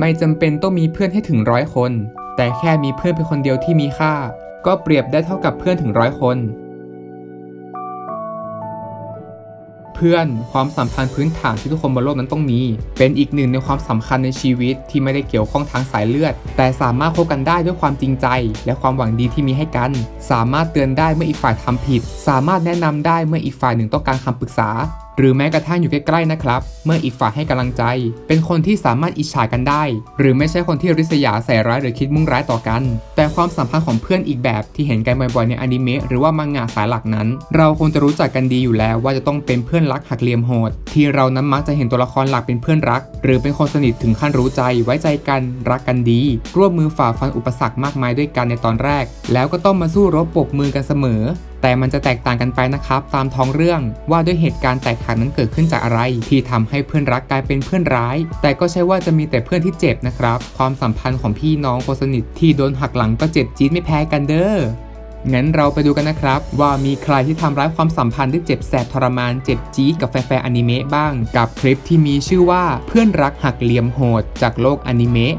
ไม่จำเป็นต้องมีเพื่อนให้ถึงร้อยคน แต่แค่มีเพื่อนเป็นคนเดียวที่มีค่า ก็เปรียบได้เท่ากับเพื่อนถึงร้อยคน เพื่อนความสัมพันธ์พื้นฐานที่ทุกคนบนโลกนั้นต้องมี เป็นอีกหนึ่งในความสำคัญในชีวิตที่ไม่ได้เกี่ยวข้องทางสายเลือด แต่สามารถคบกันได้ด้วยความจริงใจ และความหวังดีที่มีให้กัน สามารถเตือนได้เมื่ออีกฝ่ายทำผิด สามารถแนะนำได้เมื่ออีกฝ่ายหนึ่งต้องการคำปรึกษา หรือแม้กระทั่งอยู่ใกล้ๆนะครับ เมื่ออีกฝ่ายให้กำลังใจ เป็นคนที่สามารถอิจฉากันได้ หรือไม่ใช่คนที่ริษยาใส่ร้ายหรือคิดมุ่งร้ายต่อกัน แต่ความสัมพันธ์ของเพื่อนอีกแบบที่เห็นกันบ่อยๆในอนิเมะหรือว่ามังงะสายหลักนั้น เราคงจะรู้จักกันดีอยู่แล้วว่าจะต้องเป็นเพื่อนรักหักเหลี่ยมโหด ที่เรานั้นมักจะเห็นตัวละครหลักเป็นเพื่อนรัก หรือเป็นคนสนิทถึงขั้นรู้ใจไว้ใจกันรักกันดี ร่วมมือฝ่าฟันอุปสรรคมากมายด้วยกันในตอนแรก แล้วก็ต้องมาสู้รบปบมือกันเสมอแต่มันจะแตกต่างกันไปนะครับ ตามท้องเรื่องว่าด้วยเหตุการณ์แตกหักนั้นเกิดขึ้นจากอะไร ที่ทำให้เพื่อนรักกลายเป็นเพื่อนร้าย แต่ก็ใช่ว่าจะมีแต่เพื่อนที่เจ็บนะครับ ความสัมพันธ์ของพี่น้องคนสนิทที่โดนหักหลังก็เจ็บจี๊ดไม่แพ้กันเด้องั้นเราไปดูกันนะครับ ว่ามีใครที่ทำร้ายความสัมพันธ์ได้เจ็บแสบทรมานเจ็บจี๊ดกับแฟนๆอนิเมะบ้าง กับคลิปที่มีชื่อว่าเพื่อนรักหักเหลี่ยมโหดจากโลกอนิเมะ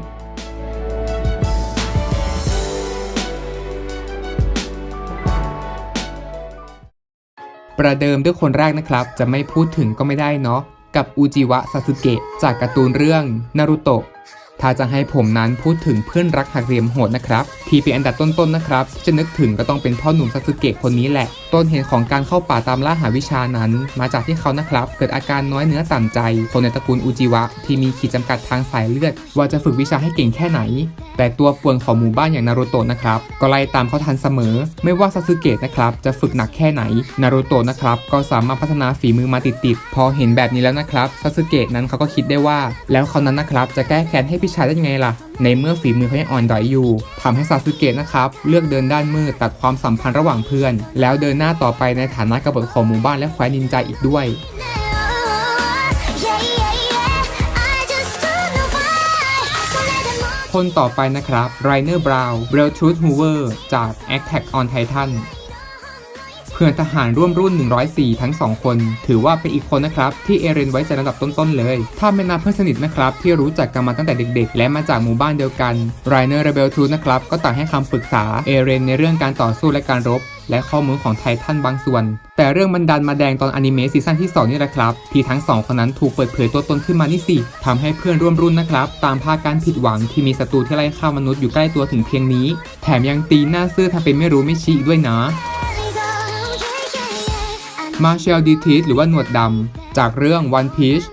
ประเดิมด้วยคนแรกนะครับ จะไม่พูดถึงก็ไม่ได้เนาะกับอูจิวะซาสึเกะจากการ์ตูนเรื่องนารูโตะถ้าจะให้ผมนั้นพูดถึงเพื่อนรักหักเหลี่ยมโหดนะครับ ที่เป็นอันดับต้นๆนะครับที่จะนึกถึงก็ต้องเป็นพ่อหนุ่มซาสึเกะคนนี้แหละ ต้นเหตุของการเข้าป่าตามล่าหาวิชานั้น มาจากที่เขานะครับ เกิดอาการน้อยเนื้อต่ำใจคนในตระกูลอูจิวะ ที่มีขีดจำกัดทางสายเลือด ว่าจะฝึกวิชาให้เก่งแค่ไหน แต่ตัวป่วนของหมู่บ้านอย่างนารูโตะนะครับ ก็ไล่ตามเขาทันเสมอ ไม่ว่าซาสึเกะนะครับ จะฝึกหนักแค่ไหน นารูโตะนะครับ ก็สามารถพัฒนาฝีมือมาติดๆ พอเห็นแบบนี้แล้วนะครับซาสึเกะนั้นเขาก็คิดได้ว่า แล้วเขานั้นนะครับ จะแก้แค้นให้พี่ชายได้ยังไงล่ะ ในเมื่อฝีมือเขายังอ่อนด้อยอยู่ทำให้ซาสึเกะนะครับ เลือกเดินด้านมืดตัดความสัมพันธ์ระหว่างเพื่อน แล้วเดินหน้าต่อไปในฐานะกบฏของหมู่บ้านและแคว้นนินจาอีกด้วย yeah, yeah. คนต่อไปนะครับไรเนอร์บราวน์เบลทรูธฮูเวอร์จาก Attack on Titan เพื่อนทหารร่วมรุ่น 104 ทั้ง 2 คน ถือว่าเป็นอีกคนนะครับ ที่เอเรนไว้ใจระดับต้น ๆ เลย ถ้าไม่นับเพื่อนสนิทนะครับ ที่รู้จักกันมาตั้งแต่เด็ก ๆ และมาจากหมู่บ้านเดียวกันไรเนอร์เรเบลทูนะครับ ก็ต่างให้คำปรึกษาเอเรนในเรื่องการต่อสู้และการรบ และข้อมูลของไททันบางส่วน แต่เรื่องมันดันมาแดงตอนอนิเมะซีซั่นที่ 2 นี่แหละครับ ที่ทั้งสองคนนั้นถูกเปิดเผยตัวตนขึ้นมานี่สิทำให้เพื่อนร่วมรุ่นนะครับ ตามพาการผิดหวังที่มีศัตรูที่ไล่ฆ่ามนุษย์อยู่ใกล้ตัวถึงเพียงนี้ แถมยังตีหน้าซื่อทำเป็นไม่รู้ไม่ชี้อีกด้วยนะมาเชลดีทีสหรือว่าหนวดดำจากเรื่อง One Piece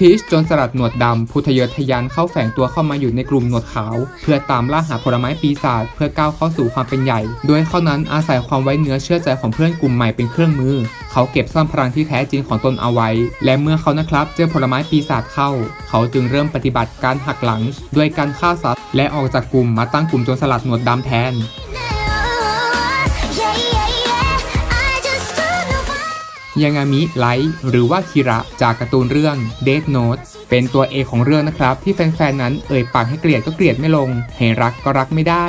ทีชจนสลัดหนวดดำผู้ทะเยอทะยานเข้าแฝงตัวเข้ามาอยู่ในกลุ่มหนวดขาว เพื่อตามล่าหาผลไม้ปีศาจเพื่อก้าวเข้าสู่ความเป็นใหญ่ โดยเขานั้นอาศัยความไว้เนื้อเชื่อใจของเพื่อนกลุ่มใหม่เป็นเครื่องมือ เขาเก็บซ่อนพลังที่แท้จริงของตนเอาไว้ และเมื่อเขานะครับเจอผลไม้ปีศาจเข้า เขาจึงเริ่มปฏิบัติการหักหลัง ด้วยการฆ่าสัตว์และออกจากกลุ่มมาตั้งกลุ่มจรสลัดหนวดดำแทน ยังามิไลท์หรือว่าคิระจากการ์ตูนเรื่อง Death Note เป็นตัวเอกของเรื่องนะครับ ที่แฟนๆนั้นเอ่ยปากให้เกลียดก็เกลียดไม่ลง ให้รักก็รักไม่ได้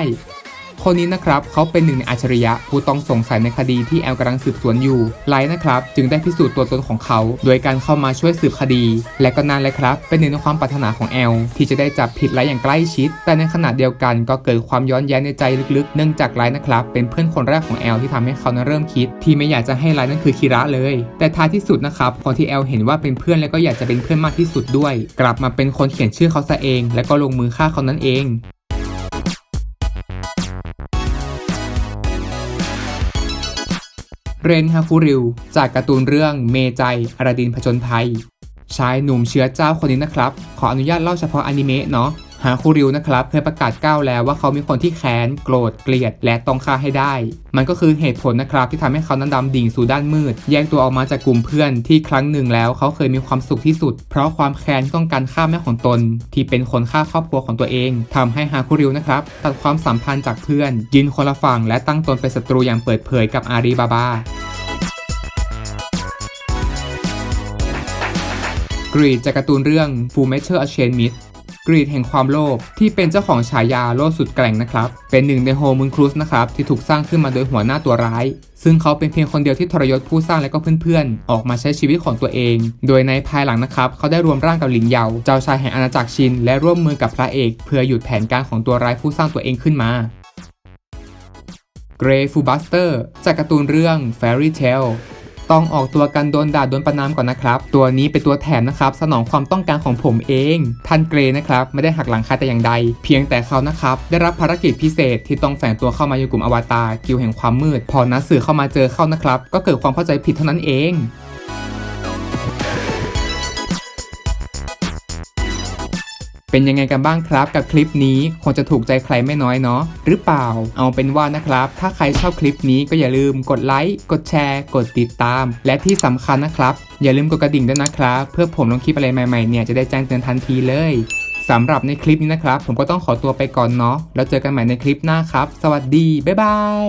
คนนี้นะครับเขาเป็นหนึ่งในอัจฉริยะผู้ต้องสงสัยในคดีที่แอลกำลังสืบสวนอยู่ไลท์นะครับ จึงได้พิสูจน์ตัวตนของเขา โดยการเข้ามาช่วยสืบคดี และก็นั่นแหละครับ เป็นหนึ่งในความปรารถนาของแอลที่จะได้จับผิดไลท์อย่างใกล้ชิด แต่ในขณะเดียวกันก็เกิดความย้อนแย้งในใจลึกๆ เนื่องจากไลท์นะครับ เป็นเพื่อนคนแรกของแอลที่ทำให้เขานั้นเริ่มคิด ที่ไม่อยากจะให้ไลท์นั้นคือคิระเลย แต่ท้ายที่สุดนะครับพอที่แอลเห็นว่าเป็นเพื่อนและก็อยากจะเป็นเพื่อนมากที่สุดด้วย กลับมาเป็นคนเขียนชื่อเขาซะเอง และก็ลงมือฆ่าเขานั่นเอง เรนฮาคุริวจากการ์ตูนเรื่องเมจัยอราดินผจญภัย ชายหนุ่มเชื้อเจ้าคนนี้นะครับ ขออนุญาตเล่าเฉพาะอนิเมะเนาะ ฮาคุริวนะครับเคยประกาศก้าวแล้วว่าเขามีคนที่แค้น โกรธ เกลียด และต้องฆ่าให้ได้ มันก็คือเหตุผลนะครับที่ทำให้เขานั้นดำดิ่งสู่ด้านมืด แยกตัวออกมาจากกลุ่มเพื่อนที่ครั้งหนึ่งแล้วเขาเคยมีความสุขที่สุด เพราะความแค้นที่ต้องการฆ่าแม่ของตน ที่เป็นคนฆ่าครอบครัวของตัวเองทำให้ฮาคุริวนะครับตัดความสัมพันธ์จากเพื่อนยืนคนละฝั่งและตั้งตนเป็นศัตรูอย่างเปิดเผยกับอารีบาบา กรีดจากการ์ตูนเรื่อง Full Metal Alchemist กรีดแห่งความโลภที่เป็นเจ้าของฉายาโลสุดแกร่งนะครับ เป็นหนึ่งในโฮมุนครูสนะครับที่ถูกสร้างขึ้นมาโดยหัวหน้าตัวร้าย ซึ่งเขาเป็นเพียงคนเดียวที่ทรยศผู้สร้างและก็เพื่อนๆ ออกมาใช้ชีวิตของตัวเอง โดยในภายหลังนะครับ เขาได้รวมร่างกับหลิงเยาเจ้าชายแห่งอาณาจักรชิน และร่วมมือกับพระเอก เพื่อหยุดแผนการของตัวร้ายผู้สร้างตัวเองขึ้นมาเกรฟูบัสเตอร์จากการ์ตูนเรื่อง Fairy Tail ต้องออกตัวกันโดนด่าโดนประนามก่อนนะครับ ตัวนี้เป็นตัวแถมนะครับ สนองความต้องการของผมเอง ท่านเกรนะครับ ไม่ได้หักหลังใครแต่อย่างใด เพียงแต่เขานะครับ ได้รับภารกิจพิเศษที่ต้องแฝงตัวเข้ามาอยู่กลุ่มอวตารกิวแห่งความมืด พอนักสื่อเข้ามาเจอเข้านะครับ ก็เกิดความเข้าใจผิดเท่านั้นเอง เป็นยังไงกันบ้างครับ กับคลิปนี้คงจะถูกใจใครไม่น้อยเนาะหรือเปล่า เอาเป็นว่านะครับ ถ้าใครชอบคลิปนี้ก็อย่าลืมกดไลค์กดแชร์ กดติดตาม และที่สำคัญนะครับ อย่าลืมกดกระดิ่งด้วยนะครับ เพื่อผมลงคลิปอะไรใหม่ๆเนี่ยจะได้แจ้งเตือนทันทีเลยสำหรับในคลิปนี้นะครับ ผมก็ต้องขอตัวไปก่อนเนาะแล้วเจอกันใหม่ในคลิปหน้าครับ สวัสดีบ๊ายบาย